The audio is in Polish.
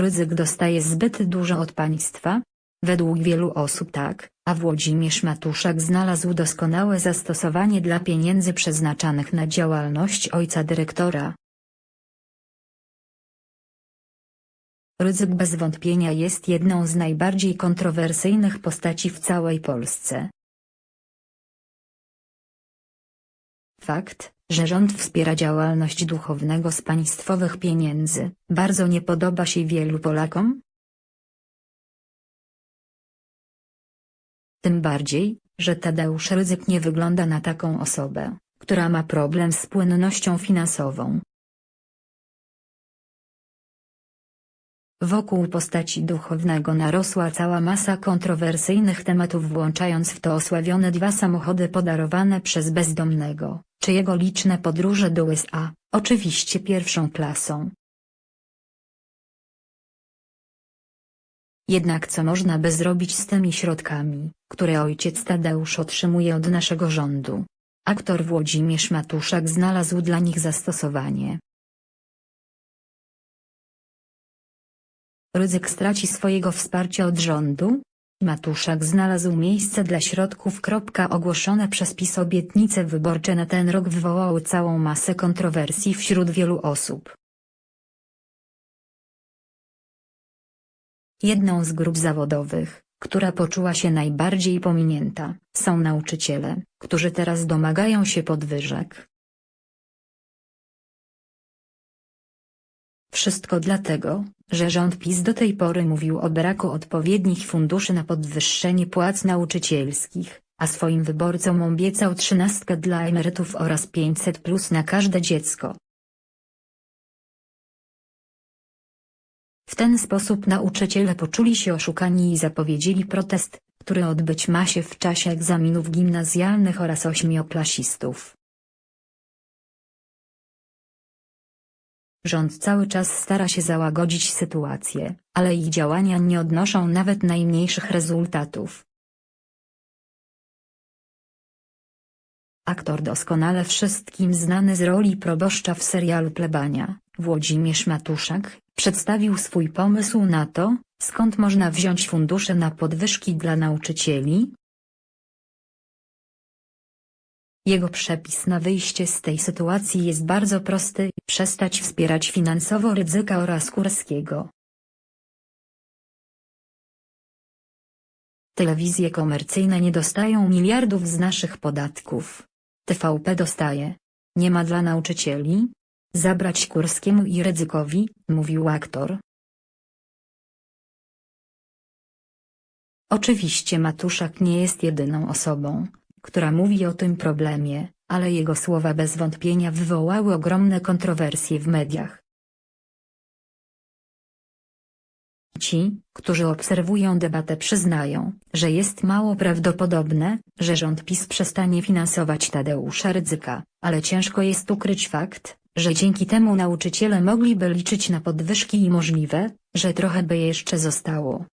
Rydzyk dostaje zbyt dużo od państwa? Według wielu osób tak, a Włodzimierz Matuszak znalazł doskonałe zastosowanie dla pieniędzy przeznaczanych na działalność ojca dyrektora. Rydzyk bez wątpienia jest jedną z najbardziej kontrowersyjnych postaci w całej Polsce. Fakt, że rząd wspiera działalność duchownego z państwowych pieniędzy, bardzo nie podoba się wielu Polakom? Tym bardziej, że Tadeusz Rydzyk nie wygląda na taką osobę, która ma problem z płynnością finansową. Wokół postaci duchownego narosła cała masa kontrowersyjnych tematów włączając w to osławione dwa samochody podarowane przez bezdomnego, czy jego liczne podróże do USA, oczywiście pierwszą klasą. Jednak co można by zrobić z tymi środkami, które ojciec Tadeusz otrzymuje od naszego rządu? Aktor Włodzimierz Matuszak znalazł dla nich zastosowanie. Rydzyk straci swojego wsparcia od rządu? Matuszak znalazł miejsce dla środków. Ogłoszone przez PiS obietnice wyborcze na ten rok wywołały całą masę kontrowersji wśród wielu osób. Jedną z grup zawodowych, która poczuła się najbardziej pominięta, są nauczyciele, którzy teraz domagają się podwyżek. Wszystko dlatego, że rząd PiS do tej pory mówił o braku odpowiednich funduszy na podwyższenie płac nauczycielskich, a swoim wyborcom obiecał trzynastkę dla emerytów oraz 500 plus na każde dziecko. W ten sposób nauczyciele poczuli się oszukani i zapowiedzieli protest, który odbyć ma się w czasie egzaminów gimnazjalnych oraz ośmioklasistów. Rząd cały czas stara się załagodzić sytuację, ale ich działania nie odnoszą nawet najmniejszych rezultatów. Aktor doskonale wszystkim znany z roli proboszcza w serialu Plebania, Włodzimierz Matuszak, przedstawił swój pomysł na to, skąd można wziąć fundusze na podwyżki dla nauczycieli, Jego przepis na wyjście z tej sytuacji jest bardzo prosty – przestać wspierać finansowo Rydzyka oraz Kurskiego. Telewizje komercyjne nie dostają miliardów z naszych podatków. TVP dostaje. Nie ma dla nauczycieli? Zabrać Kurskiemu i Rydzykowi, mówił aktor. Oczywiście Matuszak nie jest jedyną osobą, która mówi o tym problemie, ale jego słowa bez wątpienia wywołały ogromne kontrowersje w mediach. Ci, którzy obserwują debatę przyznają, że jest mało prawdopodobne, że rząd PiS przestanie finansować Tadeusza Rydzyka, ale ciężko jest ukryć fakt, że dzięki temu nauczyciele mogliby liczyć na podwyżki i możliwe, że trochę by jeszcze zostało.